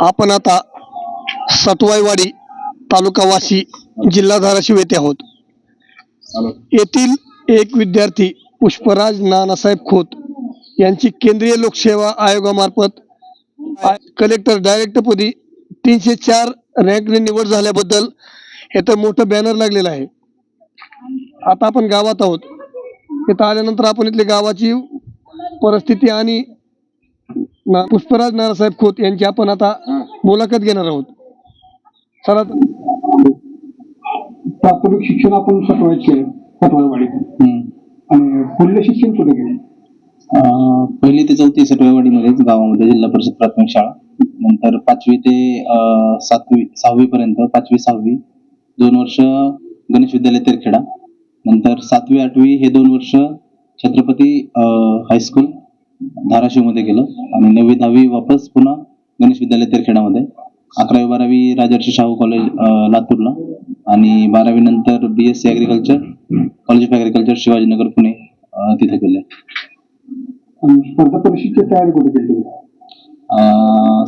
आपण आता सटवाईवाडी तालुका वाशी जिल्हा धाराशिव येथे आहोत येथील एक विद्यार्थी पुष्पराज नानासाहेब खोत यांची केंद्रीय लोकसेवा आयोगामार्फत कलेक्टर डायरेक्टरपदी तीनशे चार रँकने निवड झाल्याबद्दल इथं मोठं बॅनर लागलेलं आहे. आता आपण गावात आहोत. इथं आल्यानंतर आपण इथली गावाची परिस्थिती आणि पुष्पराज नानासाहेब खोत यांची आपण आता मुलाखत घेणार आहोत. चला तर. प्राथमिक शिक्षण आपण सटवाईवाडीत आणि पुढलं शिक्षण कुठे गेलं? अं, पहिली ते चौथी सटवाईवाडीमध्येच गावामध्ये जिल्हा परिषद प्राथमिक शाळा. नंतर पाचवी ते सातवी सहावी पर्यंत पाचवी सहावी दोन वर्ष गणेश विद्यालय तेरखेडा. नंतर सातवी आठवी हे दोन वर्ष छत्रपती हायस्कूल. धाराशिवमध्ये गेलं. आणि नववी दहावी वापस पुन्हा गणेश विद्यालय तेरखेडामध्ये अकरावी बारावी राजर्षी शाहू कॉलेज लातूरला. आणि बारावी नंतर B S C agriculture college of agriculture Shivajinagar Pune तिथे केलं स्पर्धा परीक्षेची तयारी कुठे केली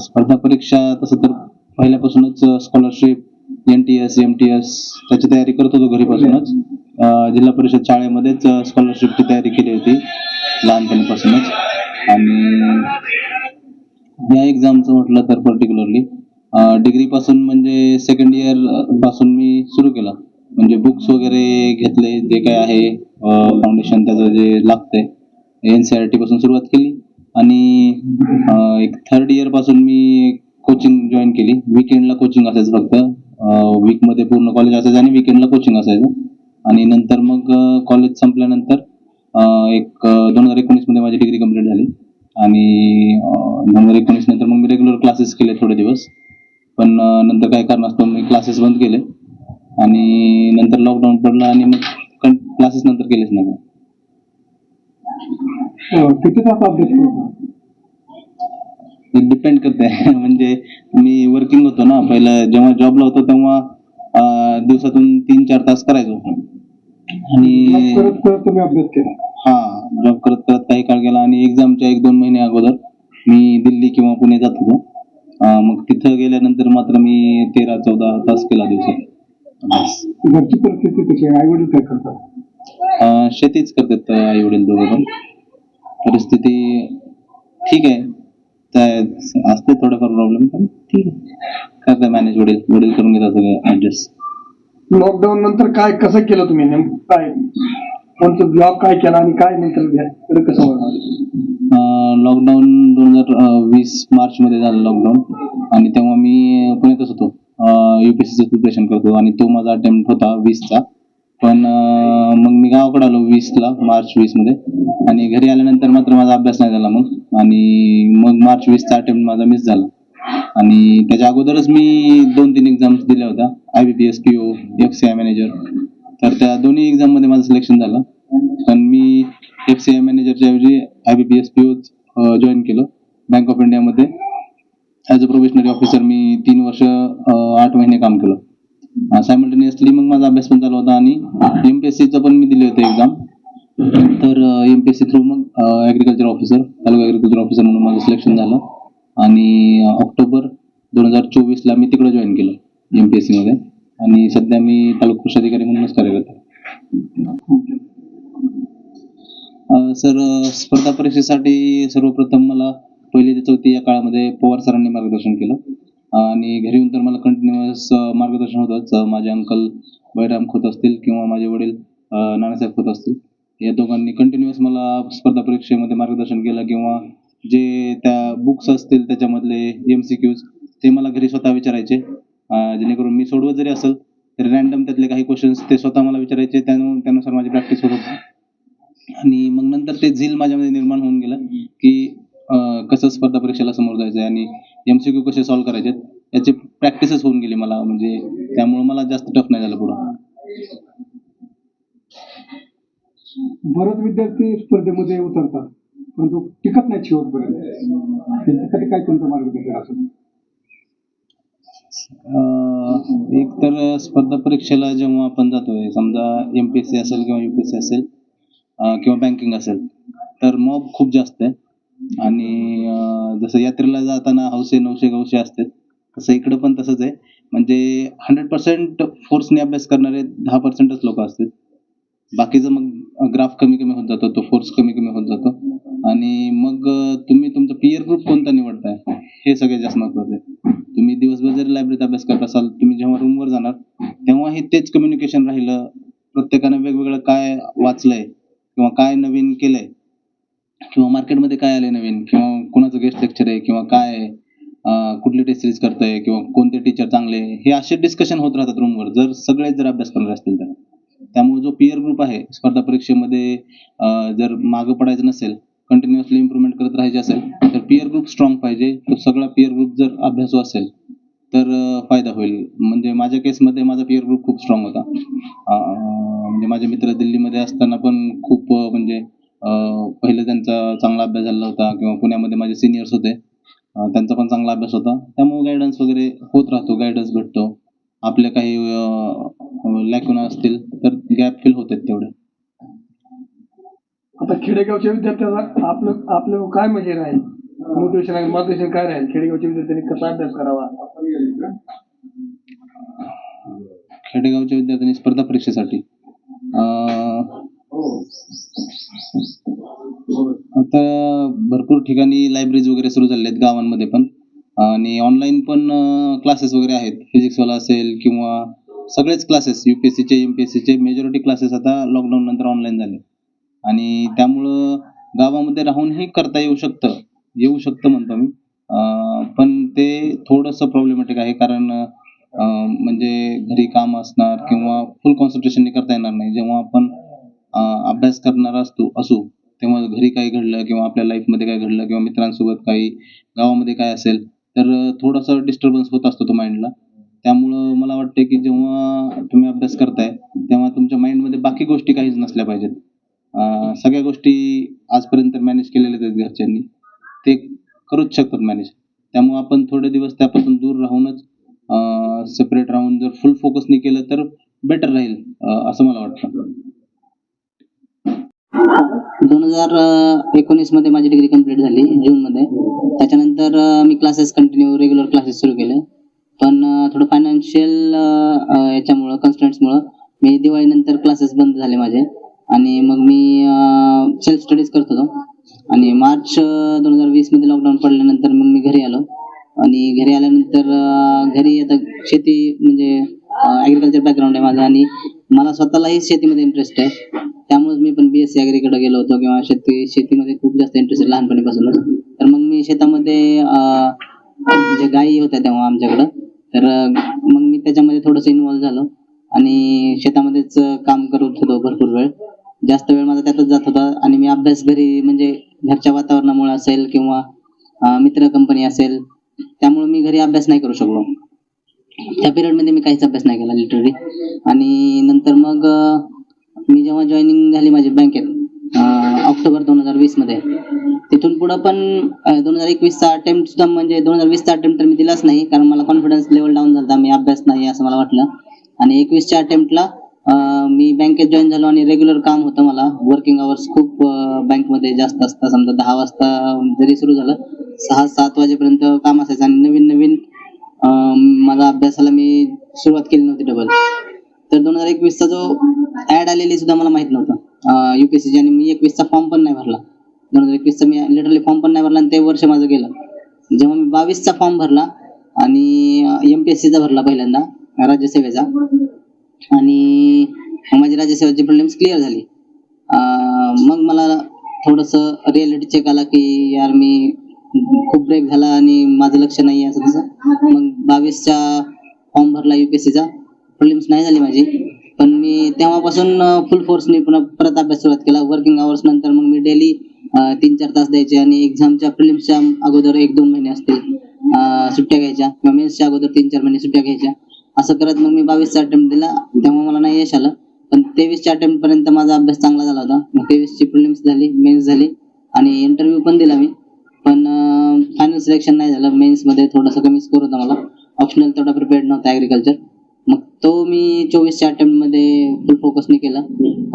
स्पर्धा परीक्षा तसं तर पहिल्यापासूनच scholarship N T S M T S त्याची तयारी करत होतो घरीपासूनच जिल्हा परिषद शाळेमध्येच स्कॉलरशिपची तयारी केली होती लहानपणीपासूनच. आणि या एक्झामचं म्हटलं तर पर्टिक्युलरली डिग्री पासून म्हणजे सेकंड इयरपासून मी सुरू केला. म्हणजे बुक्स वगैरे घेतले जे काय आहे फाउंडेशन त्याचं जे लागतंय एन सी आर टी पासून सुरुवात केली. आणि एक थर्ड इयरपासून मी कोचिंग जॉईन केली. विकेंडला कोचिंग असायचं फक्त. वीकमध्ये पूर्ण कॉलेज असायचं आणि विकेंडला कोचिंग असायचं. आणि नंतर मग कॉलेज संपल्यानंतर एक दोन हजार एकोणीसमध्ये माझी डिग्री कंप्लीट झाली. आणि दोन हजार एकोणीस नंतर मग मी रेग्युलर क्लासेस केले थोडे दिवस. पण नंतर काय कारणास्तव मी क्लासेस बंद केले. आणि नंतर लॉकडाऊन पडलं आणि मग क्लासेस नंतर केलेच नाही. अं, किती तास अभ्यास डिपेंड करते म्हणजे मी वर्किंग होतो ना. पहिलं जेव्हा जॉबला होतो तेव्हा दिवसातून तीन चार तास करायचो. आणि करत करत तुम्ही अभ्यास केला. हा जॉब करत करत काही काळ गेला आणि एक्झामच्या एक दोन महिने अगोदर मी दिल्ली किंवा पुणे जात होतो. अं, मग तिथं गेल्यानंतर मात्र मी तेरा चौदा तास केला दिवसात. अभ्यास घरची परिस्थिती कशी आहे? आई वडील काय करतात? अं, शेतीच करतात आई वडील दोघं पण. परिस्थिती ठीक आहे. त्या- असते थोडंफार प्रॉब्लेम पण ठीक आहे. करतात मॅनेज वडील वडील करून घेतात सगळं ऍडजस्ट लॉकडाऊन नंतर काय कसं केलं तुम्ही नेमकं? काय कोणतं ब्लॉक काय केला आणि काय नंतर कसं होणार? लॉकडाऊन दोन हजार वीस मार्च मध्ये झालं लॉकडाऊन आणि तेव्हा मी पुण्यातच होतो. युपीएससीचं प्रिपरेशन करतो आणि तो माझा अटेम्प्ट होता वीसचा. पण मग मी गावाकडे आलो वीसला मार्च वीसमध्ये आणि घरी आल्यानंतर मात्र माझा अभ्यास नाही झाला मग. आणि मग मार्च वीसचा अटेम्प्ट माझा मिस झाला. आणि त्याच्या अगोदरच मी दोन तीन एक्झाम्स दिल्या होत्या. I B P S P O F C I manager तर त्या दोन्ही एक्झाममध्ये माझं सिलेक्शन झालं. पण मी एफ सी आय मॅनेजरच्या ऐवजी I B P S P O join केलं बँक ऑफ इंडियामध्ये ॲज अ प्रोबेशनरी ऑफिसर मी तीन वर्ष आठ महिने काम केलं. सायमल्टेनियसली मग माझा अभ्यास पण चालू होता आणि एम पी एस सीचं पण मी दिले होते एक्झाम तर M P S C through मग agriculture officer taluka agriculture officer म्हणून माझं सिलेक्शन झालं. आणि ऑक्टोबर दोन हजार चोवीसला मी तिकडे जॉईन केलं एम पी एस सीमध्ये आणि सध्या मी तालुका कृषी अधिकारी म्हणूनच कार्यरत आहे. सर स्पर्धा परीक्षेसाठी सर्वप्रथम मला पहिली ते चौथी या काळामध्ये पवार सरांनी मार्गदर्शन केलं. आणि घरी येऊन तर मला कंटिन्युअस मार्गदर्शन होतंच माझे अंकल बैराम खोत असतील किंवा माझे वडील नानासाहेब खोत असतील. या दोघांनी कंटिन्युअस मला स्पर्धा परीक्षेमध्ये मार्गदर्शन केलं किंवा जे त्या बुक्स असतील त्याच्यामधले एम सी क्यूज ते मला घरी स्वतः विचारायचे. जेणेकरून मी सोडवत जरी असेल तरी रॅन्डम त्यातले काही क्वेश्चन्स ते स्वतः मला विचारायचे. त्यानु त्यानुसार माझी प्रॅक्टिस होत होती. आणि मग नंतर ते झील माझ्यामध्ये निर्माण होऊन गेलं की कसं स्पर्धा परीक्षेला समोर जायचं आणि एम सी क्यू कसे सॉल्व्ह करायचे याची प्रॅक्टिसच होऊन गेली मला. म्हणजे त्यामुळे मला जास्त टफ नाही झालं पुढं. बरेच विद्यार्थी स्पर्धेमध्ये उतरतात. परंतु टिकत नाही शेवटपर्यंत. त्यांच्यासाठी काय तुमचं मार्गदर्शन असं? एक तर स्पर्धा परीक्षेला जेव्हा आपण जातोय समजा एम पी एस सी असेल किंवा यू पी एस सी असेल किंवा बँकिंग असेल तर मॉब खूप जास्त आहे. आणि जसं यात्रेला जाताना हौसे नऊशे गवशे असतात तसं इकडं पण तसंच आहे. म्हणजे हंड्रेड पर्सेंट फोर्सने अभ्यास करणारे दहा पर्सेंटच लोक असतात. बाकीचं मग ग्राफ कमी कमी होत जातो तो फोर्स कमी कमी होत जातो. आणि मग तुम्ही तुमचा पीयर ग्रुप कोणता निवडताय? हे सगळ्यात जास्त महत्वाचं आहे. तुम्ही दिवसभर जरी लायब्ररीत अभ्यास करत असाल तुम्ही जेव्हा रूमवर जाणार तेव्हाही तेच कम्युनिकेशन राहिलं. प्रत्येकानं वेगवेगळं काय वाचलंय किंवा काय नवीन केलंय किंवा मार्केटमध्ये काय आलंय नवीन किंवा कोणाचं गेस्ट लेक्चर आहे किंवा काय कुठली टेस्ट सिरीज करतोय किंवा कोणते टीचर चांगले हे असे डिस्कशन होत राहतात रूमवर जर सगळेच जर अभ्यास करणार असतील तर. त्यामुळे जो पीयर ग्रुप आहे स्पर्धा परीक्षेमध्ये जर मागं पडायचं नसेल कंटिन्युअसली इम्प्रुव्हमेंट करत राहायचे असेल तर पियर ग्रुप स्ट्रॉंग पाहिजे. तो सगळा पियर ग्रुप जर अभ्यासू असेल तर फायदा होईल. म्हणजे माझ्या केसमध्ये माझा पियर ग्रुप खूप स्ट्रॉंग होता. म्हणजे माझे मित्र दिल्लीमध्ये असताना पण खूप म्हणजे पहिले त्यांचा चांगला अभ्यास झाला होता किंवा पुण्यामध्ये माझे सिनियर्स होते. त्यांचा पण चांगला अभ्यास होता. त्यामुळे गायडन्स वगैरे होत राहतो गायडन्स भेटतो. आपले काही लॅकुना असतील तर गॅप फिल होतात तेवढे. आता खेडेगावच्या विद्यार्थ्यांना आपलं आपलं काय म्हणजे राहील? मोटिवेशन आहे मार्गदर्शन काय राहील? खेडेगावच्या विद्यार्थ्यांनी कसा अभ्यास करावा? खेडेगावच्या विद्यार्थ्यांनी स्पर्धा परीक्षेसाठी. आता भरपूर ठिकाणी लायब्ररीज वगैरे सुरू झालेल्या आहेत गावांमध्ये पण. आणि ऑनलाईन पण क्लासेस वगैरे आहेत. फिजिक्सवाला असेल किंवा सगळेच क्लासेस यू पी एस सीचे एम पी एस सीचे मेजॉरिटी क्लासेस आता लॉकडाऊन नंतर ऑनलाईन झाले. आणि त्यामुळं गावामध्ये राहूनही करता येऊ शकतं येऊ शकतं म्हणतो मी. पण ते थोडंसं प्रॉब्लेमॅटिक आहे कारण म्हणजे घरी काम असणार किंवा फुल कॉन्सन्ट्रेशनने करता येणार नाही. जेव्हा आपण अभ्यास करणार असतो असू तेव्हा घरी काही घडलं किंवा आपल्या लाईफमध्ये काय घडलं किंवा मित्रांसोबत काही गावामध्ये काय असेल तर थोडासा डिस्टर्बन्स होत असतो तो माइंडला त्यामुळं मला वाटते की जेव्हा तुम्ही अभ्यास करताय तेव्हा तुमच्या माइंडमध्ये बाकी गोष्टी काहीच नसल्या पाहिजेत. सगळ्या गोष्टी आजपर्यंत मॅनेज केलेल्या आहेत घरच्यांनी. ते करूच शकतात मॅनेज त्यामुळे आपण थोडे दिवस त्यापासून दूर राहूनच सेपरेट राहून जर फुल फोकसने केलं तर बेटर राहील असं मला वाटतं. दोन हजार एकोणीसमध्ये माझी डिग्री कंप्लीट झाली जून मध्ये त्याच्यानंतर मी क्लासेस कंटिन्यू रेग्युलर क्लासेस सुरू केले. पण थोडं फायनान्शियल याच्यामुळं कन्स्टंट्समुळं मी दिवाळीनंतर क्लासेस बंद झाले माझे. आणि मग मी सेल्फ स्टडीज करत होतो. आणि मार्च दोन हजार वीसमध्ये लॉकडाऊन पडल्यानंतर मग मी घरी आलो. आणि घरी आल्यानंतर घरी आता शेती म्हणजे ॲग्रिकल्चर बॅकग्राऊंड आहे माझा. आणि मला स्वतःलाही शेतीमध्ये इंटरेस्ट आहे. त्यामुळेच मी पण बी एस सी ॲग्रीकडे गेलो होतो किंवा शेती शेतीमध्ये खूप जास्त इंटरेस्ट आहे लहानपणीपासूनच. तर मग मी शेतामध्ये म्हणजे गायी होत्या तेव्हा आमच्याकडं. तर मग मी त्याच्यामध्ये थोडंसं इन्वॉल्व्ह झालो. आणि शेतामध्येच काम करत होतो भरपूर वेळ. जास्त वेळ माझा त्यातच जात होता. आणि मी अभ्यास घरी म्हणजे घरच्या वातावरणामुळे असेल किंवा मित्र कंपनी असेल त्यामुळे मी घरी अभ्यास नाही करू शकलो. त्या पिरियडमध्ये मी काहीच अभ्यास नाही केला लिटरली आणि नंतर मग मी जेव्हा जॉईनिंग झाली माझी बँकेत ऑक्टोबर दोन हजार वीसमध्ये. तिथून पुढं पण दोन हजार एकवीसचा अटेम्प्ट सुद्धा म्हणजे दोन हजार वीसचा अटेम्प्ट तर मी दिलाच नाही कारण मला कॉन्फिडन्स लेवल डाऊन झाला मी अभ्यास नाही असं मला वाटलं. आणि एकवीसच्या अटेम्प्टला मी बँकेत जॉईन झालो आणि रेग्युलर काम होतं मला. वर्किंग आवर्स खूप बँकमध्ये जास्त असतात. समजा दहा वाजता जरी सुरू झालं सहा सात वाजेपर्यंत काम असायचं आणि नवीन नवीन अं, माझा अभ्यासाला मी सुरुवात केली नव्हती डबल तर दोन हजार एकवीसचा जो ऍड आलेली सुद्धा मला माहीत नव्हतं. युपीएससीची आणि मी एकवीसचा फॉर्म पण नाही भरला. दोन हजार एकवीसचा मी लिटरली फॉर्म पण नाही भरला आणि ते वर्ष माझं गेलं. जेव्हा मी बावीसचा फॉर्म भरला आणि एम पी एस सीचा भरला पहिल्यांदा राज्यसेवेचा आणि माझी राज्यसेवेची प्रिलिम्स क्लिअर झाली. मग मला थोडंसं रिअलिटी चेक आला की यार मी खूप ब्रेक झाला आणि माझं लक्ष नाही आहे असं तसं. मग बावीसचा फॉर्म भरला युपीएससीचा प्रॉब्लेम्स नाही झाली माझी. पण मी तेव्हापासून फुल फोर्सने पुन्हा परत अभ्यास सुरुवात केला. वर्किंग आवर्स नंतर मग मी डेली तीन चार तास द्यायचे आणि एक्झामच्या प्रिलिम्सच्या अगोदर एक दोन महिने असतील सुट्ट्या घ्यायच्या. किंवा मेन्सच्या अगोदर तीन चार महिने सुट्ट्या घ्यायच्या. असं करत मग मी बावीसचा अटेम्प्ट दिला. तेव्हा मला नाही यश आलं. पण तेवीसच्या अटेम्प्ट पर्यंत माझा अभ्यास चांगला झाला होता. मग तेवीसची प्रिलिम्स झाली मेन्स झाली आणि इंटरव्ह्यू पण दिला मी. पण फायनल सिलेक्शन नाही झालं. मेन्समध्ये थोडासा कमी स्कोर होता मला. ऑप्शनल तेवढा प्रिपेअर्ड नव्हता ॲग्रिकल्चर मग तो मी चोवीसच्या अटेम्प्टमध्ये फुल फोकसने केला.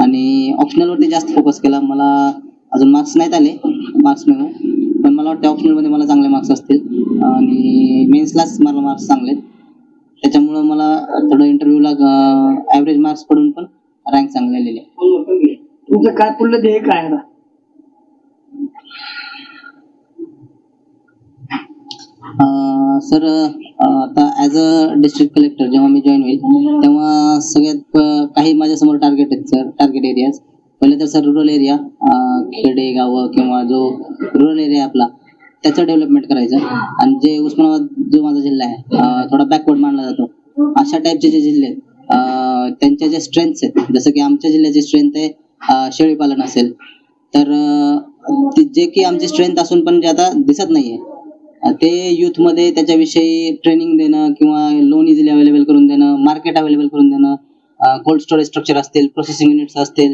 आणि ऑप्शनलवरती जास्त फोकस केला. मला अजून मार्क्स नाहीत आले. मार्क्स मिळून. पण मला वाटतं ऑप्शनलमध्ये मला चांगले मार्क्स असतील. आणि मेन्सलाच मला मार्क्स चांगले आहेत. त्याच्यामुळं मला थोडं इंटरव्ह्यूला ॲव्हरेज मार्क्स पडून पण रँक चांगले आलेले. तुमचं काय पुढलं ध्येय काय आहे सर आता ॲज अ डिस्ट्रिक्ट कलेक्टर जेव्हा मी जॉईन होईल तेव्हा सगळ्यात अं, काही माझ्यासमोर टार्गेट आहेत सर टार्गेट एरियाज पहिले तर सर रुरल एरिया खेडे गावं किंवा जो रुरल एरिया आपला त्याचं डेव्हलपमेंट करायचं. आणि जे उस्मानाबाद जो माझा जिल्हा आहे थोडा बॅकवर्ड मानला जातो. अशा टाईपचे जे जिल्हे आहेत त्यांच्या ज्या स्ट्रेंथ्स आहेत जसं की आमच्या जिल्ह्याची स्ट्रेंथ आहे अं, शेळीपालन असेल तर जे की आमची स्ट्रेंथ असून पण जे आता दिसत नाहीये. ते youth-मध्ये त्याच्याविषयी ट्रेनिंग देणं किंवा लोन इझिली अवेलेबल करून देणं मार्केट अवेलेबल करून देणं कोल्ड स्टोरेज स्ट्रक्चर असतील प्रोसेसिंग युनिट्स असतील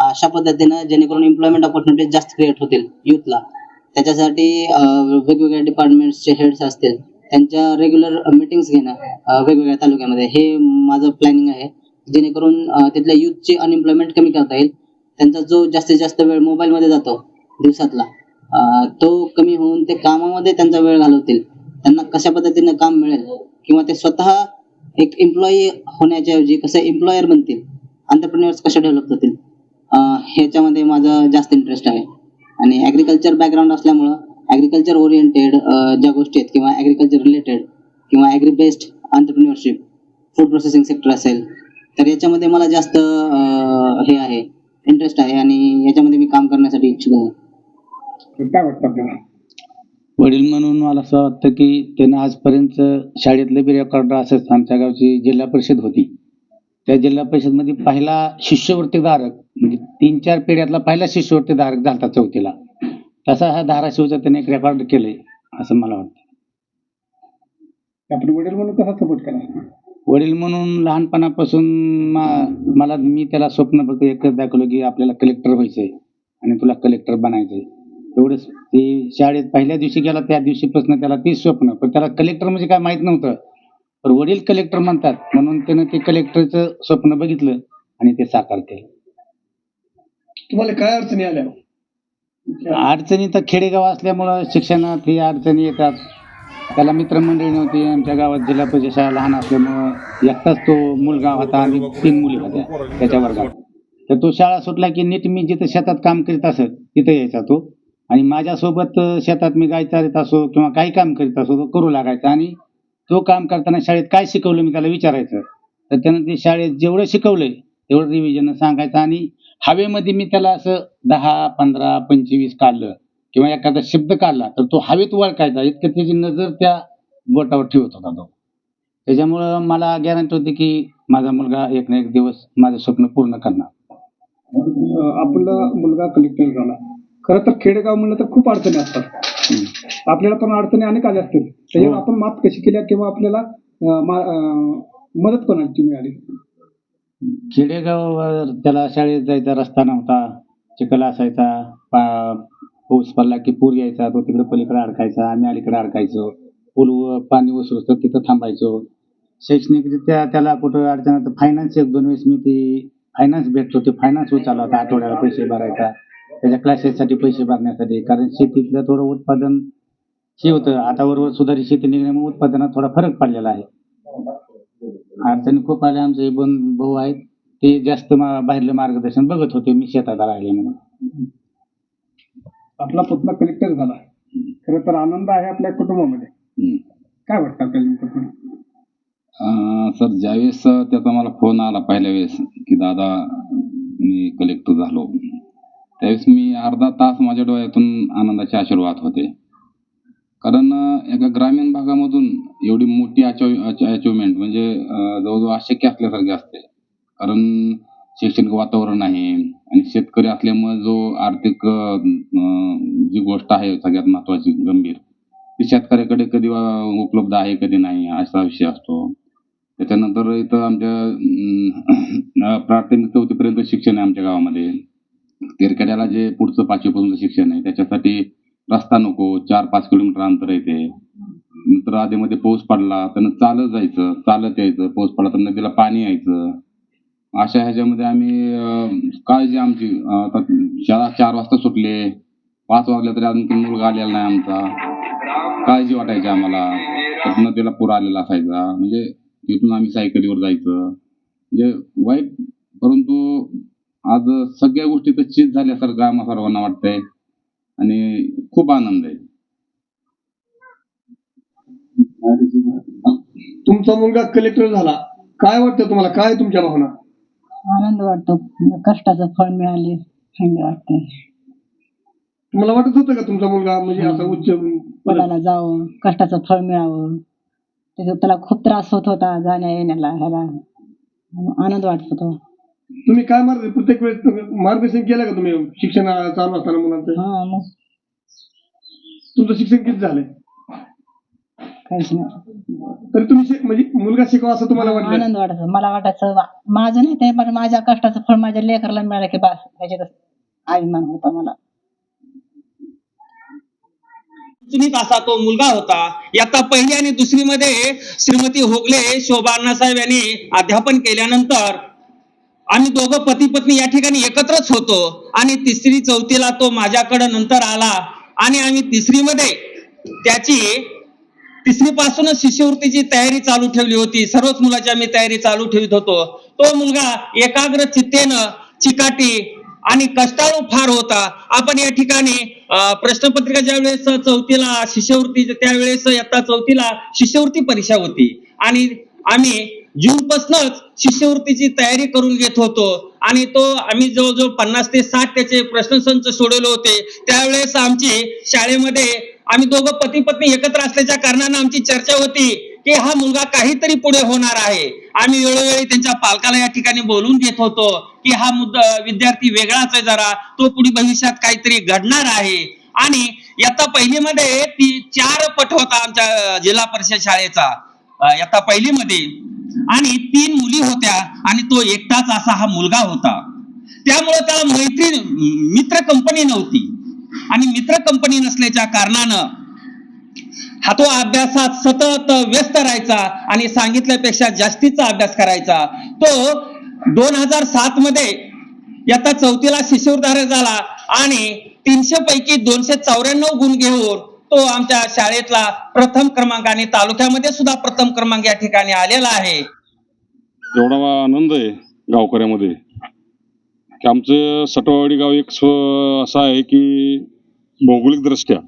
अशा पद्धतीनं जेणेकरून एम्प्लॉयमेंट ऑपॉर्च्युनिटीज जास्त क्रिएट होतील youthला त्याच्यासाठी वेगवेगळ्या डिपार्टमेंटचे हेड्स असतील त्यांच्या रेग्युलर मीटिंग्स घेणं वेगवेगळ्या तालुक्यामध्ये. हे माझं प्लॅनिंग आहे. जेणेकरून तिथल्या youthची अनएम्प्लॉयमेंट कमी करता येईल. त्यांचा जो जास्तीत जास्त वेळ मोबाईलमध्ये जातो दिवसातला तो कमी होऊन ते कामामध्ये त्यांचा वेळ घालवतील. त्यांना कशा पद्धतीनं काम मिळेल किंवा ते स्वतः एक एम्प्लॉई होण्याच्या ऐवजी कसं एम्प्लॉयर बनतील अंतरप्रिन्युअर्स कसे डेव्हलप होतील ह्याच्यामध्ये माझा जास्त इंटरेस्ट आहे. आणि ॲग्रिकल्चर बॅकग्राऊंड असल्यामुळं ॲग्रिकल्चर ओरिएंटेड ज्या गोष्टी आहेत किंवा ॲग्रिकल्चर रिलेटेड किंवा agri based entrepreneurship food processing sector असेल तर याच्यामध्ये मला जास्त हे आहे इंटरेस्ट आहे आणि याच्यामध्ये मी काम करण्यासाठी इच्छुक आहे. काय वाटतं आपल्याला? वडील म्हणून मला असं वाटतं की त्यानं आजपर्यंत शाळेतले बी रेकॉर्ड असंच आमच्या गावची जिल्हा परिषद होती. त्या जिल्हा परिषदमध्ये पहिला शिष्यवृत्तीधारक म्हणजे तीन चार पिढ्यातला पहिला शिष्यवृत्तीधारक झाला चौथीला. तसा हा धाराशिवचा त्याने एक रेकॉर्ड केलंय असं मला वाटतं. आपण वडील म्हणून कसा सपोर्ट करा वडील म्हणून लहानपणापासून मला मी त्याला स्वप्न फक्त एकच दाखवलं की आपल्याला कलेक्टर व्हायचंय आणि तुला कलेक्टर बनायचंय. एवढंच. ते शाळेत पहिल्या दिवशी गेला त्या दिवशीपासून त्याला ते स्वप्न. पण त्याला कलेक्टर म्हणजे काय माहीत नव्हतं. पण वडील कलेक्टर म्हणतात म्हणून त्यानं ते कलेक्टरचं स्वप्न बघितलं आणि ते साकार केलं. तुम्हाला काय अडचणी आल्या? अडचणी तर खेडेगाव असल्यामुळं शिक्षणात ही अडचणी येतात. त्याला मित्रमंडळी नव्हती आमच्या गावात जिल्हा परिषद शाळा लहान असल्यामुळं एकटाच तो मुलगा होता आणि तीन मुली होत्या त्याच्या वर्गात. तर तो शाळा सुटला की नीट मी जिथं शेतात काम करीत असत तिथं यायचा तो. आणि माझ्यासोबत शेतात मी गाय चारित असो किंवा काही काम करीत असो तो करू लागायचा. आणि तो काम करताना शाळेत काय शिकवलं मी त्याला विचारायचं. तर त्यानं ते शाळेत जेवढं शिकवलंय तेवढं रिव्हिजन सांगायचं आणि हवेमध्ये मी त्याला असं दहा पंधरा पंचवीस काढलं किंवा एखादा शब्द काढला तर तो हवेत वळखायचा. इतकं त्याची नजर त्या बोटावर ठेवत होता तो. त्याच्यामुळं मला गॅरंटी होती की माझा मुलगा एक ना एक दिवस माझं स्वप्न पूर्ण करणार. आपला मुलगा कलेक्टर झाला. खरं तर खेडेगाव म्हणलं तर खूप अडचणी असतात. आपल्याला पण अडचणी अनेक आल्या असतील. त्याच्यावर हो. आपण मात कशी केल्या किंवा आपल्याला मदत कोणाची मिळाली? खेडेगावावर त्याला शाळेत जायचा रस्ता नव्हता चिखल असायचा पाऊस पडला की पूर यायचा तो तिकडे पलीकडे अडकायचा आम्ही अलीकडे अडकायचो. पूल पाणी वसरू तर तिथं थांबायचो. शैक्षणिकरित्या त्याला कुठं अडचण तर फायनान्स एक दोन वेळेस मी ती फायनान्स भेटतो ते फायनान्स उचलला होता आठवड्याला पैसे भरायचा. त्याच्या क्लासेससाठी पैसे भरण्यासाठी कारण शेतीतलं थोडं उत्पादन हे होतं. आता बरोबर सुधारित शेती निघण्यामुळे उत्पादनात थोडा फरक पडलेला आहे. अडचणी खूप आल्या. आमचे दोन भाऊ आहेत ते जास्त मा- बाहेरलं मार्गदर्शन बघत होते. मी शेतात राहिले म्हणून. आपला पुतणा कलेक्टर झाला. खरं तर आनंद आहे आपल्या कुटुंबामध्ये. हम्म. काय वाटतं नेमकं? अं, सर ज्यावेळेस त्याचा मला फोन आला पहिल्या वेळेस की दादा मी कलेक्टर झालो. त्यावेळेस मी अर्धा तास माझ्या डोळ्यातून आनंदाचे आशीर्वाद होते. कारण एका ग्रामीण भागामधून एवढी मोठी अचिव्हमेंट म्हणजे जवळजवळ अशक्य असल्यासारखे असते. कारण शैक्षणिक वातावरण आहे आणि शेतकरी असल्यामुळे जो आर्थिक जी गोष्ट आहे सगळ्यात महत्वाची गंभीर ती शेतकऱ्याकडे कधी उपलब्ध आहे कधी नाही असा विषय असतो. त्याच्यानंतर इथं आमच्या प्राथमिक चौथीपर्यंत शिक्षण आहे आमच्या गावामध्ये. तेरखेड्याला जे पुढचं पाचवीपर्यंत शिक्षण आहे त्याच्यासाठी रस्ता नको चार पाच किलोमीटर अंतर येते नंतर आधीमध्ये पाऊस पडला तर चालत जायचं चालत यायचं पाऊस पडला तर नदीला पाणी यायचं. अशा ह्याच्यामध्ये आम्ही काळजी आमची शाळा चार वाजता सुटले पाच वाजल्या तरी अजून मुलगा आलेला नाही आमचा. काळजी वाटायची आम्हाला. नदीला पूर आलेला असायचा. म्हणजे तिथून आम्ही सायकलीवर जायचं. म्हणजे वाईट परंतु आज सगळ्या गोष्टी तर चीज सर ग्रामा सर्वांना वाटतंय. आणि खूप आनंद आहे. तुमचा मुलगा कलेक्टर झाला. काय वाटतं तुम्हाला? काय तुमच्या भावना? आनंद वाटतो. कष्टाचं फळ मिळाले चांगले वाटते. तुम्हाला वाटत होतं का तुमचा मुलगा म्हणजे असा उच्च पदाला जावं कष्टाचं फळ मिळावं. त्याच्यात त्याला खूप त्रास होत होता जाण्या येण्याला ह्याला. आनंद वाटत होता. तुम्ही काय मार्ग प्रत्येक वेळेस तुम्ही मार्गदर्शन केलं का तुम्ही शिक्षण चालू असताना मुलांचं? हा मग. तुमचं शिक्षण किती झालंय? काहीच नाही. तरी तुम्ही म्हणजे मुलगा शिकावा असं तुम्हाला वाटलं? आनंद वाटत. मला वाटायचं वा- माझं नाही ते पण माझ्या कष्टाचं फळ माझ्या लेकराला मिळालं की बस ह्याच्यात अभिमान होता मला. चुनीत असा तो मुलगा होता. इयत्ता पहिली आणि दुसरी मध्ये श्रीमती होगले शोभा अण्णासाहेब यांनी अध्यापन केल्यानंतर आम्ही दोघं पती पत्नी या ठिकाणी एकत्रच होतो. आणि तिसरी चौथीला तो माझ्याकडे नंतर आला. आणि आम्ही तिसरीमध्ये त्याची तिसरी पासूनच शिष्यवृत्तीची तयारी चालू ठेवली होती. सर्वच मुलाची आम्ही तयारी चालू ठेवत होतो. तो मुलगा एकाग्र चित्तेनं चिकाटी आणि कष्टाळू फार होता. आपण या ठिकाणी प्रश्नपत्रिका ज्या वेळेस चौथीला शिष्यवृत्ती त्यावेळेस आता चौथीला शिष्यवृत्ती परीक्षा होती. आणि आम्ही जूनपासूनच शिष्यवृत्तीची तयारी करून घेत होतो. आणि तो आम्ही जवळजवळ पन्नास ते साठ त्याचे प्रश्नसंच सोडवले होते. त्यावेळेस आमची शाळेमध्ये आम्ही दोघं पती पत्नी एकत्र असल्याच्या कारणानं आमची चर्चा होती की हा मुलगा काहीतरी पुढे होणार आहे. आम्ही वेळोवेळी त्यांच्या पालकाला या ठिकाणी बोलून घेत होतो की हा मुद्दा विद्यार्थी वेगळाच आहे जरा तो पुढे भविष्यात काहीतरी घडणार आहे. आणि इयत्ता पहिलीमध्ये ती चार पट होता आमच्या जिल्हा परिषद शाळेचा. अं, पहिलीमध्ये आणि तीन मुली होत्या आणि तो एकटाच असा हा मुलगा होता. त्यामुळे त्याला मैत्री मित्र कंपनी नव्हती. आणि मित्र कंपनी नसल्याच्या कारणानं हा तो अभ्यासात सतत व्यस्त राहायचा आणि सांगितल्यापेक्षा जास्तीचा अभ्यास करायचा. तो दोन हजार सात मध्ये इयत्ता चौथीला शिष्यवृत्ती झाला आणि तीनशे पैकी दोनशे चौऱ्याण्णव गुण घेऊन तो आमच्या शाळेतला प्रथम क्रमांक आणि तालुक्यामध्ये सुद्धा प्रथम क्रमांक या ठिकाणी आलेला आहे. एवढा आनंद आहे गावकऱ्यामध्ये. की आमचं सटवाडी गाव एक स्व असं आहे की भौगोलिकदृष्ट्या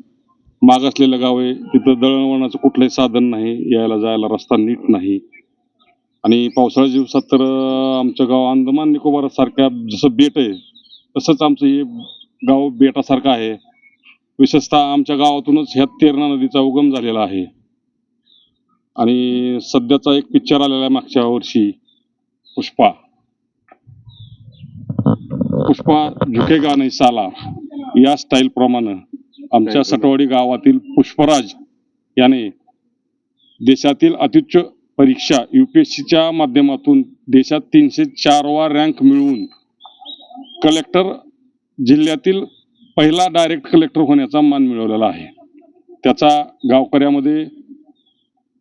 मागासलेलं गाव आहे. तिथं दळणवळणाचं कुठलंही साधन नाही यायला जायला रस्ता नीट नाही. आणि पावसाळ्याच्या दिवसात तर आमचं गाव अंदमान निकोबार सारख्या जसं बेट आहे तसंच आमचं हे गाव बेटासारखं आहे. विशेषतः आमच्या गावातूनच ह्या तेरणा नदीचा उगम झालेला आहे. आणि सध्याचा एक पिक्चर आलेला आहे मागच्या वर्षी. पुष्पा. पुष्पा झुकेगा नाही साला. या स्टाईल प्रमाणे आमच्या सटवाडी गावातील पुष्पराज याने देशातील अत्युच्च परीक्षा युपीएससीच्या माध्यमातून देशात तीनशे चारवा रँक मिळवून कलेक्टर जिल्ह्यातील पहिला डायरेक्ट कलेक्टर होण्याचा मान मिळवलेला आहे. त्याचा गावकऱ्यामध्ये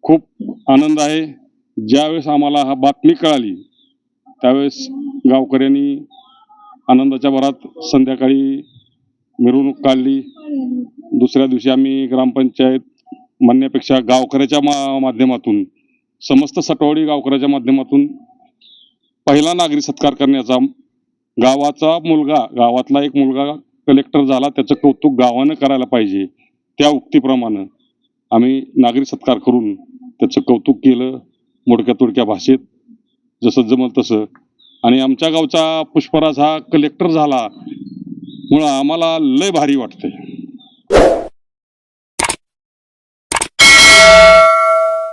खूप आनंद आहे. ज्यावेळेस आम्हाला हा बातमी कळाली त्यावेळेस गावकऱ्यांनी आनंदाच्या भरात संध्याकाळी मिरवणूक काढली. दुसऱ्या दिवशी आम्ही ग्रामपंचायत म्हणण्यापेक्षा गावकऱ्याच्या मा माध्यमातून समस्त सटवाडी गावकऱ्याच्या माध्यमातून पहिला नागरी सत्कार करण्याचा गावाचा मुलगा गावातला एक मुलगा कलेक्टर झाला त्याचं कौतुक गावानं करायला पाहिजे त्या उक्तीप्रमाणे आम्ही नागरी सत्कार करून त्याचं कौतुक केलं मोडक्या तोडक्या भाषेत जसं जमल तसं. आणि आमच्या गावचा पुष्पराज हा कलेक्टर झाला मुळं आम्हाला लय भारी वाटतंय.